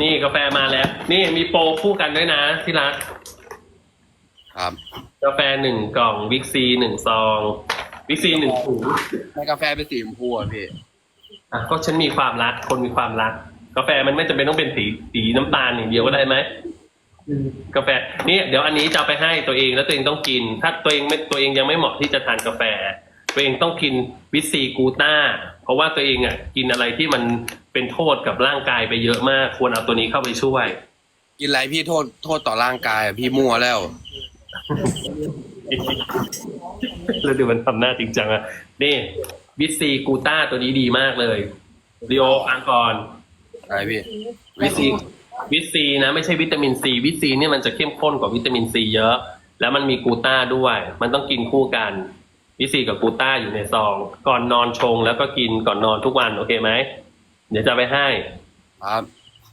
นี่กาแฟมาแล้ว นี่มีโปรคู่กันด้วยนะ ที่รัก ครับ กาแฟหนึ่งกล่องวิกซีหนึ่งซองวิกซีหนึ่งถุงในกาแฟเป็นสีชมพูอะพี่อะก็ฉันมีความรัก คนมีความรัก กาแฟมันไม่จำเป็นต้องเป็นสีสีน้ำตาลอย่างเดียวก็ได้ไหมกาแฟนี่เดี๋ยวอันนี้จะเอาไปให้ตัวเองแล้วตัวเองต้องกิน ถ้าตัวเองไม่ตัวเองยังไม่เหมาะที่จะทานกาแฟ ตัวเองต้องกินวิตซีกูต้า เพราะว่าตัวเองอะกินอะไรที่มัน เป็นโทษกับร่างกายไปเยอะมาก ควรเอาตัวนี้เข้าไปช่วย กินอะไรพี่โทษโทษต่อร่างกายอะพี่มั่วแล้ว แล้วดูมันทำหน้าจริงจังอะนี่วิตซีกูต้าตัวนี้ดีมากเลยดิโอฟังก่อนอะไรพี่ วิตซีวิตซีนะไม่ใช่วิตามินซีวิตซีเนี่ยมันจะเข้มข้นกว่าวิตามินซีเยอะ แล้วมันมีกลูต้าด้วย มันต้องกินคู่กัน วิตซีกับกลูต้าอยู่ในซอง ก่อนนอนชงแล้วก็กินก่อนนอนทุกวันโอเคไหม เดี๋ยวจะไปให้ ครับ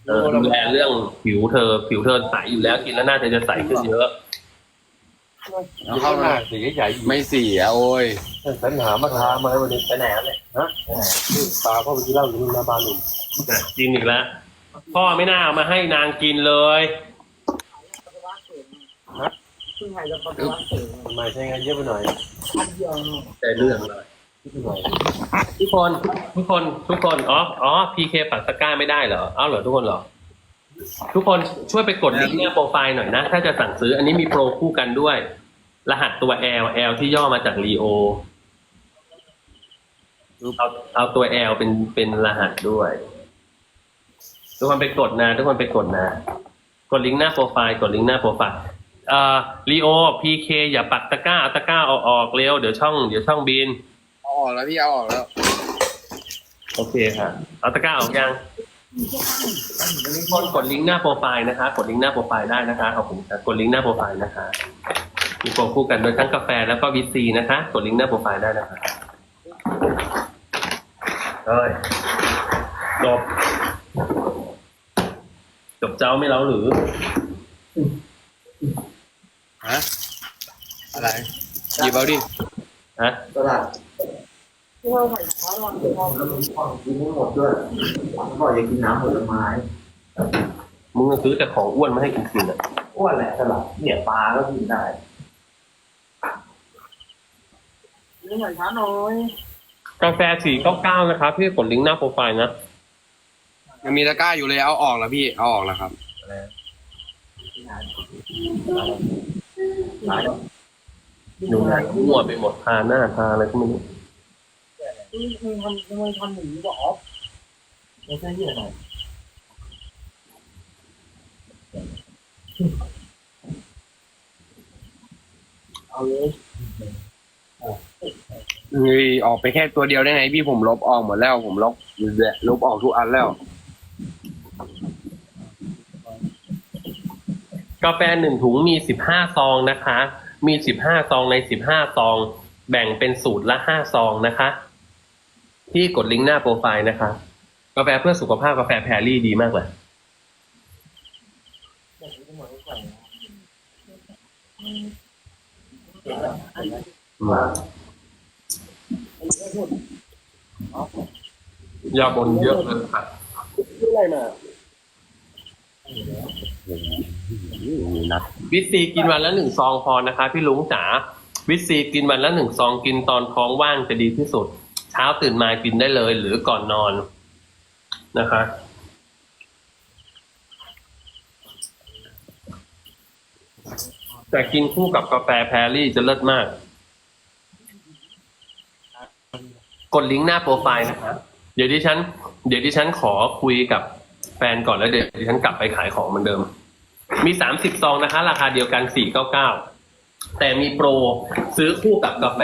เออดูแลเรื่องผิวเธอ ผิวเธอใสอยู่แล้วกินแล้วหน้าเธอจะใสขึ้นเยอะ แล้วเข้ามาสีใหญ่ๆอยู่ไม่เสียโอ้ยสัญหามาทามาวันนี้ไปไหนเนี่ยฮะไปไหนนี่ตาพ่อไปกินเหล้าอยู่ที่หน้าบ้านหนุ่มน่ะกินอีกแล้วพ่อไม่น่าเอามาให้นางกินเลยทำไมใช้งานเยอะไปหน่อยแต่เรื่องเลยนิดหน่อย ทุกคนทุกคนทุกคนอ๋ออ๋อพีเคปักตะกร้าไม่ได้เหรอเอาเหรอทุกคนเหรอทุกคนช่วยไปกดลิงก์หน้าโปรไฟล์หน่อยนะ ถ้าจะสั่งซื้ออันนี้มีโปรคู่กันด้วย รหัสตัว L L ที่ย่อมาจาก Leo เอาเอาตัว L เป็นเป็นรหัสด้วย ทุกคนไปกดนะ ทุกคนไปกดนะ กดลิงก์หน้าโปรไฟล์กดลิงก์หน้าโปรไฟล์เอ่อ Leo PK อย่าปักตะกร้าเอาตะกร้าเอาออกเร็วเดี๋ยวช่องเดี๋ยวช่องบินเอาออกแล้วพี่เอาออกแล้วโอเคค่ะเอาตะกร้าออกยังทุกคนกดลิงก์หน้าโปรไฟล์นะคะ กดลิงก์หน้าโปรไฟล์ได้นะคะขอบคุณค่ะกดลิงก์หน้าโปรไฟล์นะคะมีโปรคู่กันโดยทั้งกาแฟแล้วก็วิตซีนะคะ กดลิงก์หน้าโปรไฟล์ได้นะคะเอ้ยจบจบเจ้าไม่เล้าหรือฮะอะไรหยิบเอาดิฮะตลาด แล้วมีความกินไม่หมดด้วยบอกอย่ากินน้ำผลไม้มึงซื้อแต่ของอ้วนมาให้กินกินอะอ้วนแหละตลาดเนี่ยปลาก็กินได้นี่เหมือนช้าน้อยกาแฟสี่เก้าเก้านะครับพี่กดลิงก์หน้าโปรไฟล์นะยังมีตะกร้าอยู่เลยเอาออกแล้วพี่เอาออกแล้วครับดูหนังมั่วไปหมดทาหน้าทาอะไรก็ไม่รู้นี่ มึงทำมึงทำหนีบอกออฟไม่ใช่เยอะหน่อยเอาเลยเฮ้ยออกไปแค่ตัวเดียวได้ไงพี่ผมลบออกหมดแล้ว ผมลบลบออกทุกอันแล้ว กาแฟหนึ่งถุงมีสิบห้าซองนะคะ มีสิบห้าซองในสิบห้าซอง แบ่งเป็นสูตรละห้าซองนะคะ ที่กดลิงก์หน้าโปรไฟล์นะคะกาแฟเพื่อสุขภาพกาแฟแพรรี่ดีมากเลยยาบนเยอะเลยค่ะอะไรมาวิตซีกินวันละหนึ่งซองพอนะคะ พี่ลุงจ๋าวิตซีกินวันละหนึ่งซองกินตอนท้องว่างจะดีที่สุด เช้าตื่นมากินได้เลย หรือก่อนนอนนะคะแต่กินคู่กับกาแฟแพรรี่จะเลิศมาก กดลิงก์หน้าโปรไฟล์นะครับ เดี๋ยวดิฉัน เดี๋ยวดิฉันขอคุยกับแฟนก่อนแล้วเดี๋ยวดิฉันกลับไปขายของเหมือนเดิม มีสามสิบซองนะคะ ราคาเดียวกันสี่เก้าเก้าแต่มีโปรซื้อคู่กับกาแฟ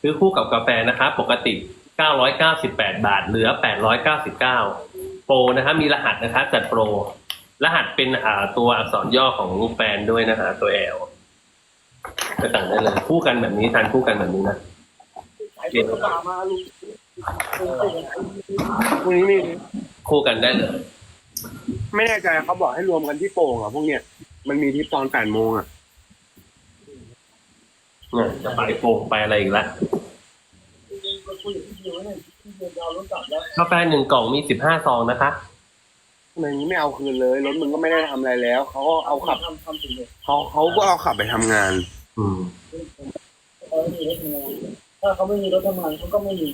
ซื้อคู่กับกาแฟนะคะ ปกติ เก้าร้อยเก้าสิบแปดบาท เหลือแปดร้อยเก้าสิบเก้าโปรนะคะมีรหัสนะคะจัดโปร รหัสเป็นอ่าตัวอักษรย่อของแฟนด้วยนะคะตัวแอลก็สั่งได้เลย คู่กันแบบนี้ทานคู่กันแบบนี้นะไอ้ตัวป่ามาลุงพวกนี้มีคู่กันได้เลย ไม่แน่ใจเขาบอกให้รวมกันที่โป่งอะพวกเนี้ยมันมีที่ตอนแปดโมงอะเนี่ยจะไปโปรไปอะไรอีกละ คุยกับพี่ดิวเนี่ยพี่ดิวเอารถกลับแล้วกาแฟหนึ่งกล่องมีสิบห้าซองนะคะทำไมมึงไม่เอาคืนเลยรถมึงก็ไม่ได้ทำอะไรแล้วเขาก็เอาขับทำทำสิ่งเดียวเขาเขาก็เอาขับไปทำงาน อืมเออมีรถทำงานถ้าเขาไม่มีรถทำงานเขาก็ไม่มี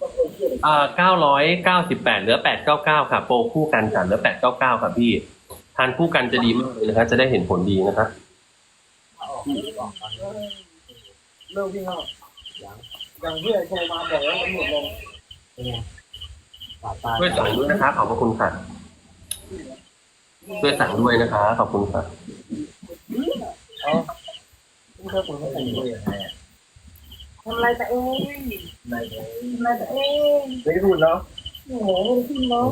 ก็เคยเชื่อเลยอ่าเก้าร้อยเก้าสิบแปดเหลือแปดเก้าเก้าค่ะ โปรคู่กันค่ะเหลือแปดเก้าเก้าค่ะพี่ ทานคู่กันจะดีมากเลยนะคะ จะได้เห็นผลดีนะคะเรื่องที่เขา อย่างที่ไอ้โทรมาบอกว่ามันหมดลงตาตาช่วยสั่งด้วยนะคะขอบพระคุณค่ะช่วยสั่งด้วยนะคะ ขอบคุณค่ะไม่เคยคนเขาแต่งตัวยังไงอะทำอะไรแต่เองในทำอะไรแต่เองไม่ได้พูดเนาะโอ้โหขึ้นเนาะ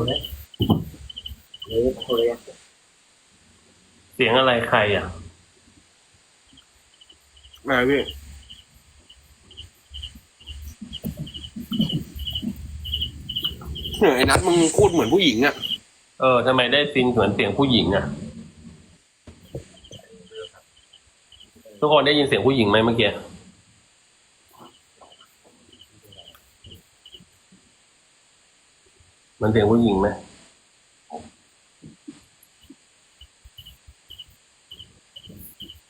เฮ้ยโคเรียเสียงอะไรใครอะอะไรพี่ เหนื่อยไอ้นัดมึงพูดเหมือนผู้หญิงอะเออทำไมได้ซินเหมือนเสียงผู้หญิงอะ ทุกคนได้ยินเสียงผู้หญิงไหมเมื่อกี้มันเสียงผู้หญิงไหม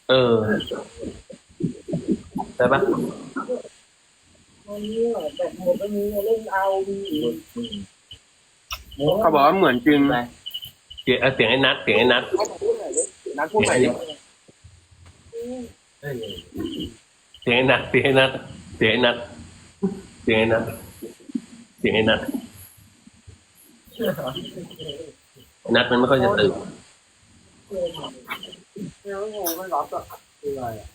เออใช่ปะวันนี้แต่หมดไม่มีเล่นเอาดีอีก เขาบอกว่าเหมือนจริงเสียงเออเสียงไอ้นัทเสียงไอ้นัทนัดพูดใหม่ดิเสียงไอ้นัทเสียงไอ้นัทเสียงไอ้นัทเสียงไอ้นัทเสียงไอ้นัทไอ้นัทมันไม่ค่อยจะตื่นเนี่ยโง่ไม่รับอะคืออะไรอะ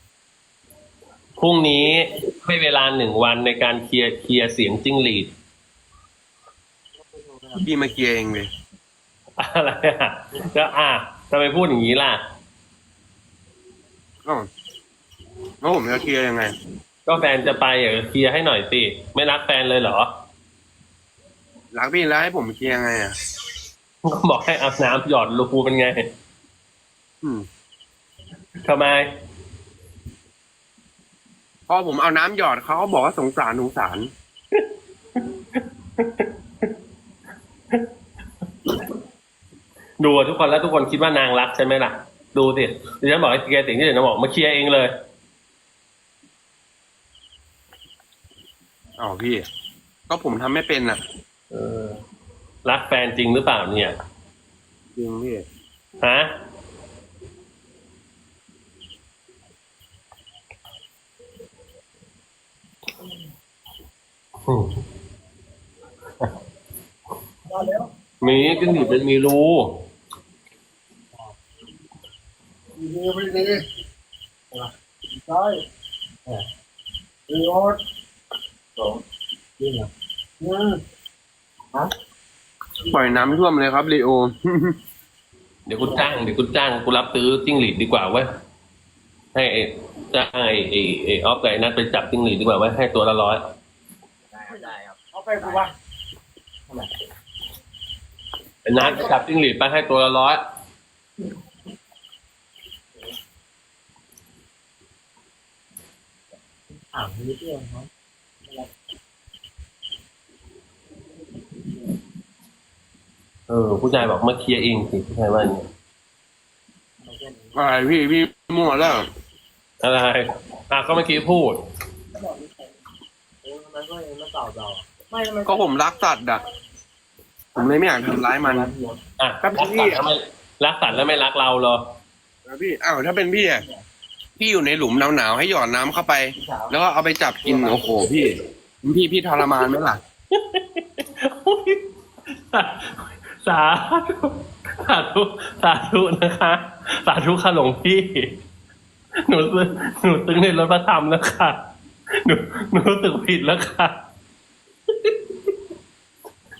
พรุ่งนี้ให้เวลาหนึ่งวันในการเคลียร์เคลียร์เสียงจิ้งหรีด พี่มาเคลียร์เองเลย อะไรอะแล้วอะทำไมพูดอย่างนี้ล่ะอ๋อแล้วผมจะเคลียร์ยังไง ก็แฟนจะไปอะเคลียร์ให้หน่อยสิไม่รักแฟนเลยเหรอรักพี่แล้วให้ผมเคลียร์ยังไงอะ ก็บอกให้อาบน้ำหยอดรูเป็นไงอืมทำไม พอผมเอาน้ำหยอดเขาก็บอกว่าสงสารสงสาร ดูอะทุกคนแล้วทุกคนคิดว่านางรักใช่ไหมล่ะ ดูสิดิฉันบอกให้เคลียร์สิ่งที่เดี๋ยวจะบอกมาเคลียร์เองเลยอ๋อพี่ ก็ผมทำไม่เป็นอะ เออ รักแฟนจริงหรือเปล่าเนี่ย จริงพี่ฮะอืมมาแล้วมีจิ้งหรีดมันมีรู ดีไม่ดีใช่ดีโอ๊ตจริงเหรออืมปล่อยน้ำท่วมเลยครับลีโอ เดี๋ยวกูจ้างเดี๋ยวกูจ้างกูรับซื้อจิ้งหรีดดีกว่าเว้ยให้ไอ้จ้างไอ้ไอ้ไอ้ออฟกับไอ้นัทไปจับจิ้งหรีดดีกว่าเว้ยให้ตัวละร้อยได้ครับได้ครับเอาไปกูว่าไอ้นัทไปจับจิ้งหรีดไปให้ตัวละร้อย ถามนิดเดียวครับเออ ผู้ชายบอกมาเคลียร์เองสิผู้ชายว่าอย่างนี้อะไรพี่พี่มั่วแล้วอะไรอะก็เมื่อกี้พูดโอ้ทำไมก็ยังไม่ตอบเราไม่ทำไมก็ผมรักสัตว์อะ ผมเลยไม่อยากทำร้ายมันร้านเดียวอะครับรักพี่ สัตว์แล้วไม่รักสัตว์แล้วไม่รักเราเหรอ แล้วพี่อ้าวถ้าเป็นพี่อะ พี่อยู่ในหลุมหนาวๆให้หยอดน้ำเข้าไปพี่สาวแล้วก็เอาไปจับกินโอ้โหพี่ พี่พี่ทรมานไหมล่ะ สาธุสาธุสาธุนะคะ สาธุค่ะหลวงพี่ หนูซื้อหนูตึงในรถพระธรรมแล้วค่ะหนูหนูรู้สึกผิดแล้วค่ะ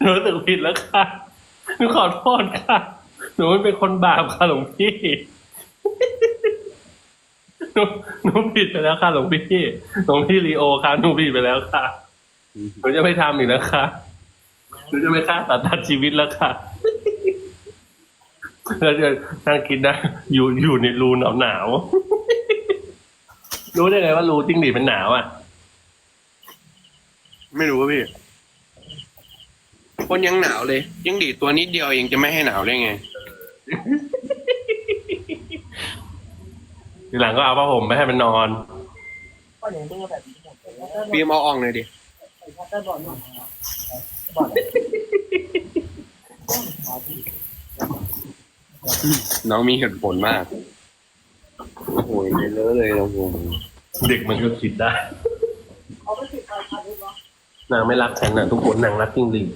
หนูรู้สึกผิดแล้วค่ะหนูขอโทษค่ะ หนูไม่เป็นคนบาปค่ะหลวงพี่ หนูผิดไปแล้วค่ะหลวงพี่หลวงพี่ลีโอค่ะหนูผิดไปแล้วค่ะหนูจะไม่ทำอีกแล้วค่ะหนูจะไม่ฆ่าสัตว์ตัดชีวิตแล้วค่ะแล้วจะนั่งคิดได้อยู่อยู่ในรูหนาวหนาวรู้ได้ไงว่ารูจิ้งหรีดเป็นหนาวอะ ไม่รู้ว่าพี่ คนยังหนาวเลย ยังดีดตัวนิดเดียวเองจะไม่ให้หนาวได้ไง ทีหลังก็เอาผ้าห่มไปให้มันนอนก็อย่างนี้แบบนี้หมดแล้วฟิล์มเอาออกหน่อยดิถ้าได้บอลหน่อยบอลน้องมีเหตุผลมากโอ้โหเลยเลอะเลยโอ้โหเด็กมันก็คิดได้เอาไปติดการพันด้วยวะนางไม่รักฉันนะทุกคนนางรักจริงหรีด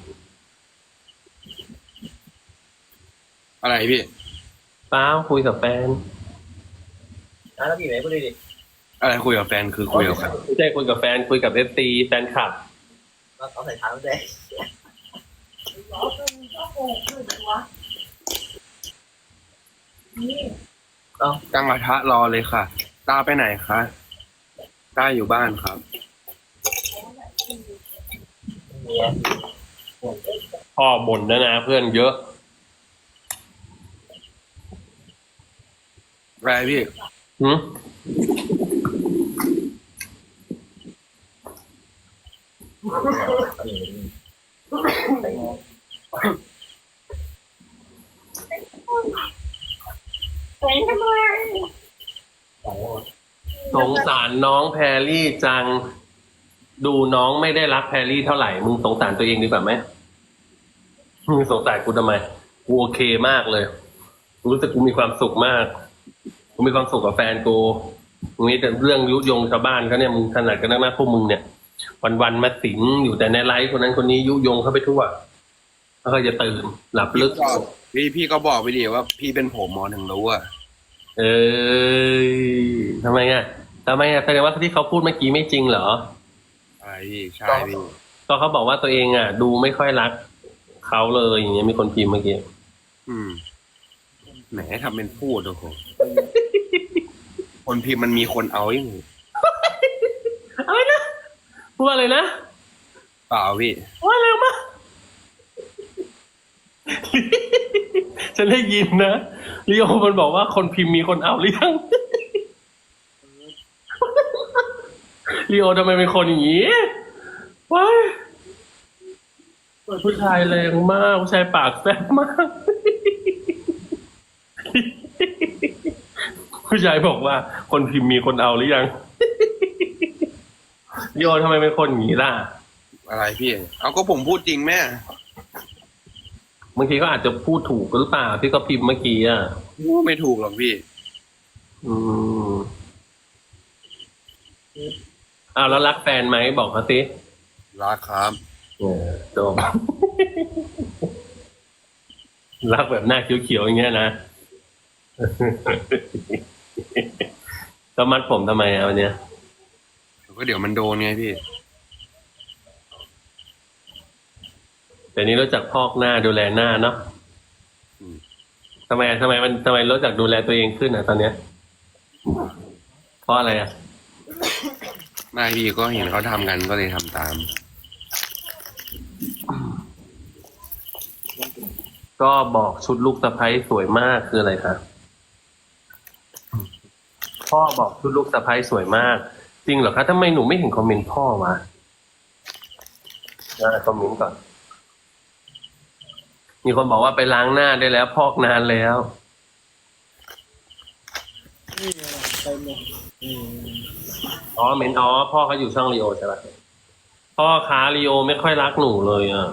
อะไรพี่เปล่าคุยกับแฟน อะแล้วพี่ไหนพูดดิอะไรคุยกับแฟนคือคุยกับใครไม่ใช่คุยกับแฟนคุยกับเอฟซีแฟนคลับเราต้องใส่ทางด้วยล้อเป็นก็โกงด้วยวะนี่ตั้งกระทะรอเลยค่ะ ตาไปไหนคะตาอยู่บ้านครับ เนี่ยพ่อบ่นนะนะเพื่อนเยอะอะไรพี่ หืมเป็นทำไมสงสารน้องแพรรี่จัง ดูน้องไม่ได้รักแพรรี่เท่าไหร่ มึงสงสารตัวเองดีกว่าไหมมึงสงสารกูทำไม กูโอเคมากเลยกูรู้สึกกูมีความสุขมากกู มีความสุขกับแฟนกูมึงนี่แต่เรื่องยุยงชาวบ้านเขาเนี่ยมึงถนัดกันนักนะพวกมึงเนี่ย วันๆมาสิงอยู่แต่ในไลฟ์คนนั้นคนนี้ยุยงเข้าไปทั่วแล้วก็จะตื่นหลับลึก พี่พี่ก็บอกไปดิว่า พี่เป็นผมหมอถึงรู้อะเอ้ยทำไมอะทำไมอะแสดงว่าที่เขาพูดเมื่อกี้ไม่จริงเหรออะไรพี่ใช่พี่ก็เขาบอกว่าตัวเองอะ ดูไม่ค่อยรักเขาเลยอย่างเงี้ยมีคนพิมพ์เมื่อกี้อืม แหมทำเป็นพูดโอ้โหคนพิมพ์มันมีคนเอาอย่างอะไรนะพูดว่าอะไรนะเปล่าพี่ว่าเร็วมากฉันได้ยินนะลีโอมันบอกว่าคนพิมพ์มีคนเอาหรือยังลีโอทำไมเป็นคนอย่างนี้ว้ายผู้ชายแรงมากผู้ชายปากแซ่บมาก ผู้ชายบอกว่า คนพิมพ์มีคนเอาหรือยังลีโอทำไมเป็นคนอย่างนี้ล่ะ อะไรพี่ เอาก็ผมพูดจริงแม่บางทีก็อาจจะพูดถูกหรือเปล่าที่เขาพิมพ์เมื่อกี้อะไม่ถูกหรอกพี่ อืมอ้าวแล้วรักแฟนไหมบอกเขาสิรักครับเออจบรักแบบหน้าเขียวๆอย่างเงี้ยนะ ก็มัดผมทำไมอะวันเนี้ยก็เดี๋ยวมันโดนไงพี่ แต่นี้รู้จักพอกหน้าดูแลหน้าเนาะอืมทำไมทำไมมันทำไมรู้จักดูแลตัวเองขึ้นอะตอนเนี้ย เพราะอะไรอะไม่พี่ก็เห็นเขาทำกันก็เลยทำตาม ก็บอกชุดลูกสะพ้ยสวยมากคืออะไรคะ พ่อบอกชุดลูกสะพ้ายสวยมาก จริงเหรอคะทำไมหนูไม่เห็นคอมเมนต์พ่อวะอ่าคอมเมนต์ก่อน มีคนบอกว่าไปล้างหน้าได้แล้ว พอกนานแล้วนี่ไงเต็มเลยอืมอ๋อเมนอ๋อพ่อเขาอยู่ช่องลีโอใช่ปะพ่อค้าลีโอไม่ค่อยรักหนูเลยอะ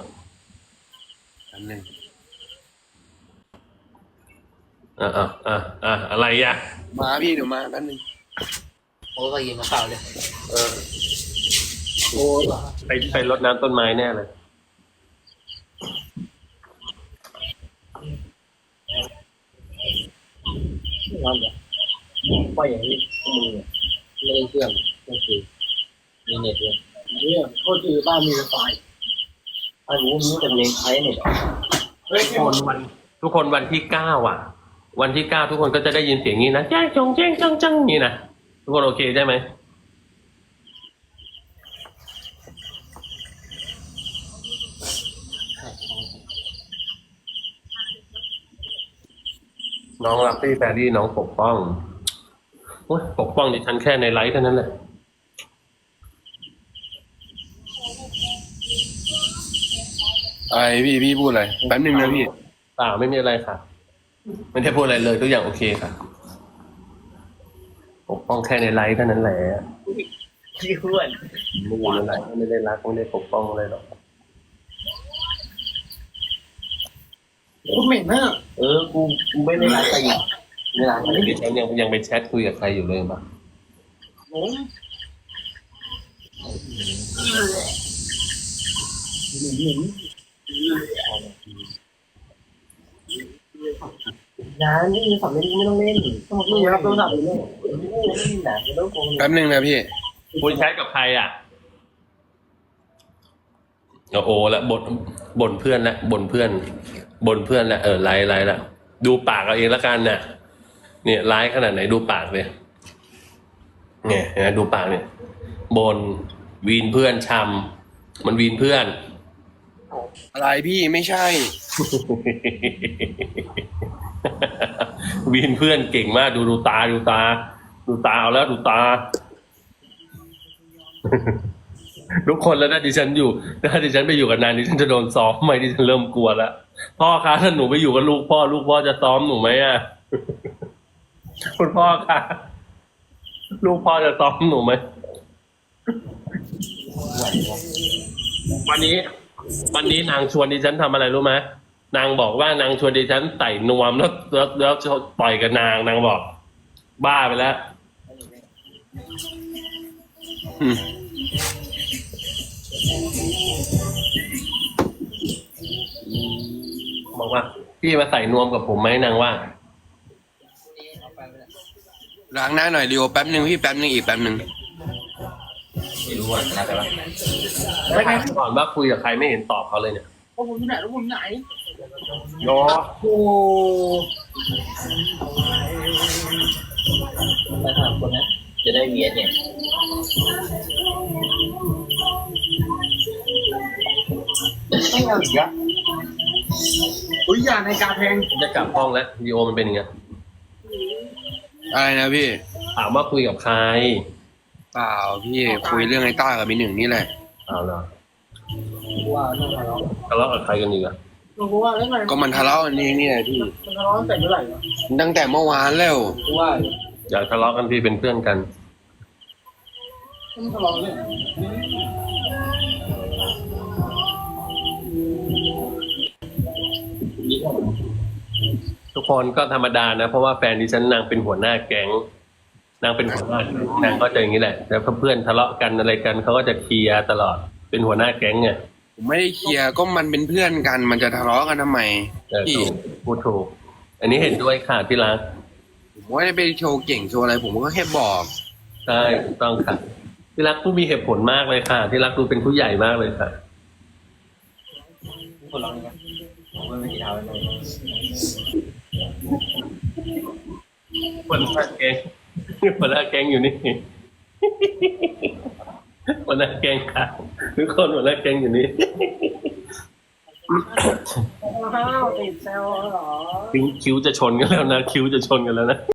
อันหนึง อะอะอะอะอะไรอะมาพี่เดี๋ยวมาแป๊บนึงโอ้ก็ยินมาเปล่าเลยเออโอ้ยไปไปรดน้ำต้นไม้แน่เลยนั่นแหละว่าอย่างนี้พวกมึงเนี่ยไม่ได้เชื่อมก็คือมีเน็ตด้วยเนี่ยโคตรจืดบ้านมีไฟถ้ารู้มึงจะมีใช้เน็ตเฮ้ยทุกคนวัน ทุกคนวันที่เก้าอะ วันที่เก้าทุกคนก็จะได้ยินเสียงนี้นะแจ้งจงแจ้งจังจังนี่นะทุกคนโอเคใช่ไหมน้องรักพี่แฟรี่น้องปกป้องโอ๊ยปกป้องดิฉันแค่ในไลฟ์เท่านั้นแหละอะอะไรพี่พี่พูดอะไรแป๊บนึงนะพี่เปล่าไม่มีอะไรค่ะ ไม่ได้พูดอะไรเลยทุกอย่างโอเคค่ะปกป้องแค่ในไลฟ์เท่านั้นแหละพี่อ้วนไม่มีอะไรไม่ได้รักไม่ได้ปกป้องอะไรหรอกคุณเหม็นมากเออกูกูไม่ได้รักใครอยู่ไม่รักอันนี้ดิฉันยังยังไปแชทคุยกับใครอยู่เลยปะผมงาน นี่สำเร็จไม่ต้องเล่นต้องมีรับโทรศัพท์อยู่เลยไม่เล่นหนังไม่ต้องโกงแป๊บนึงนะพี่ คุยแชทกับใครอะโอ้โหละบ่นบ่นเพื่อนละบ่นเพื่อนบ่นเพื่อนละเออไลฟ์ไลฟ์ละดูปากเอาเองละกันเนี่ยเนี่ยไลฟ์ขนาดไหนดูปากเลยเนี่ยเห็นไหมดูปากเนี่ยบนวีนเพื่อนชำมันวีนเพื่อน อะไรพี่ไม่ใช่ วีนเพื่อนเก่งมากดูดูตาดูตา ดูตาเอาแล้วดูตา ทุกคนแล้วนะดิฉันอยู่ถ้าดิฉันไปอยู่กับนานดิฉันจะโดนซ้อมไหมดิฉันเริ่มกลัวแล้วพ่อคะถ้าหนูไปอยู่กับลูกพ่อลูกพ่อจะซ้อมหนูไหมอะคุณพ่อคะลูกพ่อจะซ้อมหนูไหมวันนี้ วันนี้นางชวนดิฉันทำอะไรรู้ไหม นางบอกว่านางชวนดิฉันใส่นวมแล้วแล้วแล้วต่อยกับนางนางบอก บ้าไปแล้วอืมบอกว่า พี่มาใส่นวมกับผมไหมนางว่า ล้างหน้าหน่อยเดียวแป๊บนึงพี่แป๊บนึงอีกแป๊บนึงไม่รู้อะน่าจะรักไม่ถามก่อนว่าคุยกับใครไม่เห็นตอบเขาเลยเนี่ยว่าผมที่ไหนแล้วผมไหน โยโอ้มาถามคนนะ จะได้เวียนเนี่ยไม่เอาอีกอะอุ้ยอย่าในการแทงจะกลับห้องแล้ววีโอมันเป็นยังไงอะไรนะพี่ ถามว่าคุยกับใครเปล่าพี่คุยเรื่องไอ้ต้ากับมีหนึ่งนี่แหละเอาละว่าเรื่องทะเลาะทะเลาะกับใครกันอีกอะ เพราะว่าเรื่องอะไรก็มันทะเลาะกันเองนี่แหละพี่มันทะเลาะตั้งแต่เมื่อไหร่วะตั้งแต่เมื่อวานแล้วเพราะว่าอยากทะเลาะกันพี่เป็นเพื่อนกันมันทะเลาะเรื่องอะไรทุกคนก็ธรรมดานะ เพราะว่าแฟนดิฉันนางเป็นหัวหน้าแก๊งนางเป็นหัวหน้าแก๊งนางก็จะอย่างนี้แหละแต่เพื่อนทะเลาะกันอะไรกันเขาก็จะเคลียร์ตลอดเป็นหัวหน้าแก๊งไง ผมไม่ได้เคลียร์ก็มันเป็นเพื่อนกัน มันจะทะเลาะกันทำไมเออพี่ถูกพูดถูก อันนี้เห็นด้วยค่ะที่รักผมไม่ได้ไปโชว์เก่งโชว์อะไร ผมก็แค่บอกใช่ถูกต้องค่ะที่รักผู้มีเหตุผลมากเลยค่ะ ที่รักดูเป็นผู้ใหญ่มากเลยค่ะคนร้องนะผมไม่มีเท้าเลยหัวหน้าแก๊งหัวหน้าแก๊งอยู่นี่ หัวหน้าแก๊งค่ะทุกคนหัวหน้าแก๊งอยู่นี่อ้าวติดแซวเหรอคิ้วคิ้วจะชนกันแล้วนะ คิ้วจะชนกันแล้วนะ